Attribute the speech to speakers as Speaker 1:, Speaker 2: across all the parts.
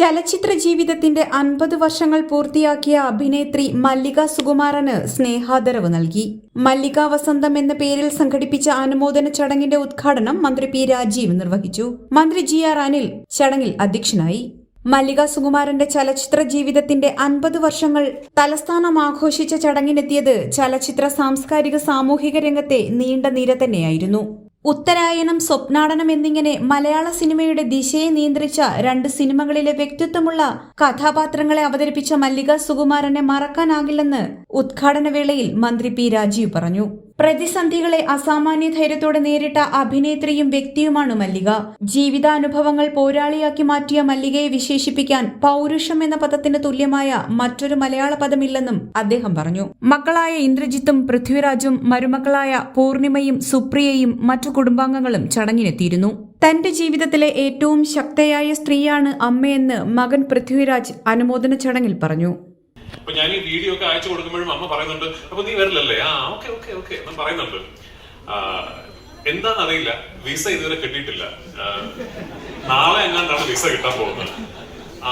Speaker 1: ചലച്ചിത്ര ജീവിതത്തിന്റെ അൻപത് വർഷങ്ങൾ പൂർത്തിയാക്കിയ അഭിനേത്രി മല്ലിക സുകുമാരന് സ്നേഹാദരവ് നൽകി. മല്ലിക വസന്തം എന്ന പേരിൽ സംഘടിപ്പിച്ച അനുമോദന ചടങ്ങിന്റെ ഉദ്ഘാടനം മന്ത്രി പി രാജീവ് നിർവഹിച്ചു. മന്ത്രി ജി ആർ അനിൽ ചടങ്ങിൽ അധ്യക്ഷനായി. മല്ലിക സുകുമാരന്റെ ചലച്ചിത്ര ജീവിതത്തിന്റെ അൻപത് വർഷങ്ങൾ തലസ്ഥാനം ആഘോഷിച്ച ചടങ്ങിനെത്തിയത് ചലച്ചിത്ര സാംസ്കാരിക സാമൂഹിക രംഗത്തെ നീണ്ട നിര തന്നെയായിരുന്നു. ഉത്തരായനം സ്വപ്നാടനം എന്നിങ്ങനെ മലയാള സിനിമയുടെ ദിശയെ നിയന്ത്രിച്ച രണ്ട് സിനിമകളിലെ വ്യക്തിത്വമുള്ള കഥാപാത്രങ്ങളെ അവതരിപ്പിച്ച മല്ലിക സുകുമാരനെ മറക്കാനാകില്ലെന്ന് ഉദ്ഘാടന വേളയിൽ മന്ത്രി പി രാജീവ് പറഞ്ഞു. പ്രതിസന്ധികളെ അസാമാന്യ ധൈര്യത്തോടെ നേരിട്ട അഭിനേത്രിയും വ്യക്തിയുമാണ് മല്ലിക. ജീവിതാനുഭവങ്ങൾ പോരാളിയാക്കി മാറ്റിയ മല്ലികയെ വിശേഷിപ്പിക്കാൻ പൗരുഷം എന്ന പദത്തിന് തുല്യമായ മറ്റൊരു മലയാള പദമില്ലെന്നും അദ്ദേഹം പറഞ്ഞു. മക്കളായ ഇന്ദ്രജിത്തും പൃഥ്വിരാജും മരുമക്കളായ പൂർണിമയും സുപ്രിയയും മറ്റു കുടുംബാംഗങ്ങളും ചടങ്ങിനെത്തിയിരുന്നു. തന്റെ ജീവിതത്തിലെ ഏറ്റവും ശക്തയായ സ്ത്രീയാണ് അമ്മയെന്ന് മകൻ പൃഥ്വിരാജ് അനുമോദന ചടങ്ങിൽ പറഞ്ഞു.
Speaker 2: അപ്പൊ ഞാൻ ഈ വീഡിയോ ഒക്കെ അയച്ചു കൊടുക്കുമ്പോഴും അമ്മ പറയുന്നുണ്ട് അപ്പൊ നീ വരില്ലല്ലേ? ആ ഓക്കെ ഓക്കെ ഓക്കെ എന്ന് പറയുന്നുണ്ട്. എന്താണെന്നറിയില്ല വിസ ഇതുവരെ കിട്ടിയിട്ടില്ല. നാളെ എങ്ങാണ്ടാണ് വിസ കിട്ടാൻ പോകുന്നത്.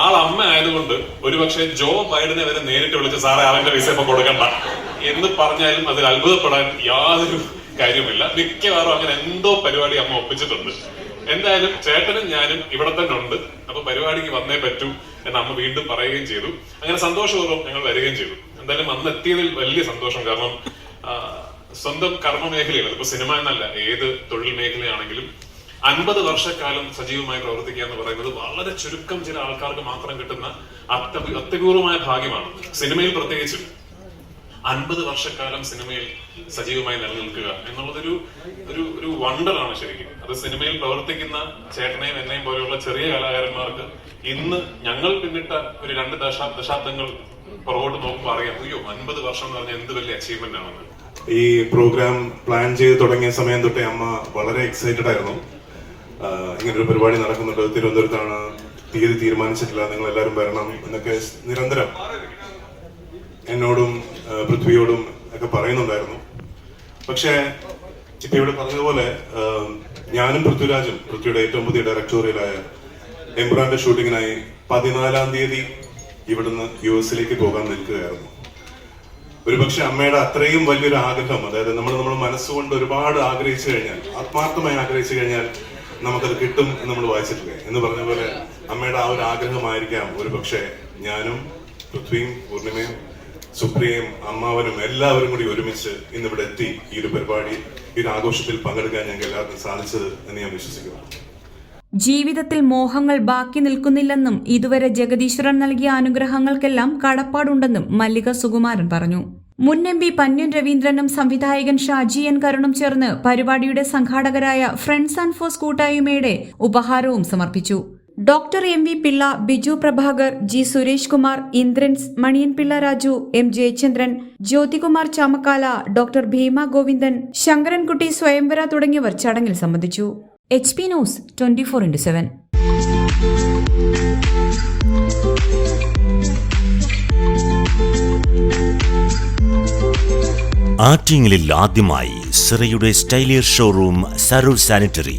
Speaker 2: ആൾ അമ്മ ആയതുകൊണ്ട് ഒരുപക്ഷെ ജോ ബൈഡനെ വരെ നേരിട്ട് വിളിച്ച് സാറേ അവന്റെ വിസ ഇപ്പൊ കൊടുക്കണ്ട. എന്ന് പറഞ്ഞാലും അതിൽ അത്ഭുതപ്പെടാൻ യാതൊരു കാര്യമില്ല മിക്കവാറും അങ്ങനെ എന്തോ പരിപാടി അമ്മ ഒപ്പിച്ചിട്ടുണ്ട്. എന്തായാലും ചേട്ടനും ഞാനും ഇവിടെ തന്നെ ഉണ്ട്. അപ്പൊ പരിപാടിക്ക് വന്നേ പറ്റൂ എന്ന് അമ്മ വീണ്ടും പറയുകയും ചെയ്തു. അങ്ങനെ സന്തോഷപൂർവം ഞങ്ങൾ വരികയും ചെയ്തു. എന്തായാലും അന്ന് എത്തിയതിൽ വലിയ സന്തോഷം. കാരണം സ്വന്തം കർമ്മ മേഖലയിൽ അതിപ്പോ സിനിമ എന്നല്ല ഏത് തൊഴിൽ മേഖലയാണെങ്കിലും അൻപത് വർഷക്കാലം സജീവമായി പ്രവർത്തിക്കുക എന്ന് പറയുന്നത് വളരെ ചുരുക്കം ചില ആൾക്കാർക്ക് മാത്രം കിട്ടുന്ന അത്യ അത്യപൂർവമായ ഭാഗ്യമാണ്. സിനിമയിൽ പ്രത്യേകിച്ചും അൻപത് വർഷക്കാലം സിനിമയിൽ സജീവമായി നിലനിൽക്കുക എന്നുള്ളതൊരു ഒരു ഒരു വണ്ടറാണ് ശരിക്കും. അത് സിനിമയിൽ പ്രവർത്തിക്കുന്ന ചേട്ടനെയും എന്നെയും പോലെയുള്ള ചെറിയ കലാകാരന്മാർക്ക് ഇന്ന് ഞങ്ങൾ പിന്നിട്ട ഒരു രണ്ട് ദശാ ദശാബ്ദങ്ങൾ പുറകോട്ട് നോക്കുമ്പോൾ അറിയാം അയ്യോ അൻപത് വർഷം എന്ന് പറഞ്ഞാൽ എന്ത് വലിയ അച്ചീവ്മെന്റ് ആണെന്ന്.
Speaker 3: ഈ പ്രോഗ്രാം പ്ലാൻ ചെയ്ത് തുടങ്ങിയ സമയം തൊട്ടേ അമ്മ വളരെ എക്സൈറ്റഡ് ആയിരുന്നു. ഇങ്ങനെ ഒരു പരിപാടി നടക്കുന്നുണ്ട്. തിരുവനന്തപുരത്താണ് തീയതി തീരുമാനിച്ചിട്ടില്ല. നിങ്ങൾ എല്ലാവരും വരണം എന്നൊക്കെ നിരന്തരം എന്നോടും പൃഥ്വിയോടും ഒക്കെ പറയുന്നുണ്ടായിരുന്നു. പക്ഷേ ഇപ്പൊ ഇവിടെ പറഞ്ഞതുപോലെ ഞാനും പൃഥ്വിരാജും പൃഥ്വിയുടെ ഏറ്റവും പുതിയ ഡയറക്ടോറിയലായ എംബ്രാന്റെ ഷൂട്ടിങ്ങിനായി പതിനാലാം തീയതി ഇവിടുന്ന് യു എസിലേക്ക് പോകാൻ നിൽക്കുകയായിരുന്നു. ഒരുപക്ഷെ അമ്മയുടെ അത്രയും വലിയൊരു ആഗ്രഹം അതായത് നമ്മൾ നമ്മൾ മനസ്സുകൊണ്ട് ഒരുപാട് ആഗ്രഹിച്ചു കഴിഞ്ഞാൽ ആത്മാർത്ഥമായി ആഗ്രഹിച്ചു കഴിഞ്ഞാൽ നമുക്കത് കിട്ടും എന്ന് നമ്മൾ വായിച്ചിട്ടില്ലേ? എന്ന് പറഞ്ഞ പോലെ അമ്മയുടെ ആ ഒരു ആഗ്രഹമായിരിക്കാം. ഒരുപക്ഷെ ഞാനും പൃഥ്വിയും പൂർണിമയും സുപ്രിയയും അമ്മാവനും എല്ലാവരും കൂടി ഒരുമിച്ച് ഇന്നിവിടെ എത്തി ഈ ഒരു പരിപാടി ഈ ഒരു ആഘോഷത്തിൽ പങ്കെടുക്കാൻ ഞങ്ങൾക്ക് എല്ലാവർക്കും സാധിച്ചത് എന്ന് ഞാൻ വിശ്വസിക്കുന്നു.
Speaker 1: ജീവിതത്തിൽ മോഹങ്ങൾ ബാക്കി നിൽക്കുന്നില്ലെന്നും ഇതുവരെ ജഗദീശ്വരൻ നൽകിയ അനുഗ്രഹങ്ങൾക്കെല്ലാം കടപ്പാടുണ്ടെന്നും മല്ലിക സുകുമാരൻ പറഞ്ഞു. മുൻ എം പി പന്യൻ രവീന്ദ്രനും സംവിധായകൻ ഷാജി എൻ കരുണും ചേർന്ന് പരിപാടിയുടെ സംഘാടകരായ ഫ്രണ്ട്സ് ആൻഡ് ഫോഴ്സ് കൂട്ടായ്മയുടെ ഉപഹാരവും സമർപ്പിച്ചു. Doctor M V Pillai Biju Prabhakar G Suresh Kumar Indrans Maniyan Pillai Raju M Jayachandran Jyothikumar Chamakkala doctor Bhima Govindan Sankarankutty Swayamvara തുടങ്ങിയവർ ചടങ്ങിൽ സംബന്ധിച്ചു. H P news twenty four into seven.
Speaker 4: ആറ്റിങ്ങലിൽ ആദ്യമായി സിറയുടെ സ്റ്റൈലിയർ ഷോറൂം സരൂർ സാനിറ്ററി.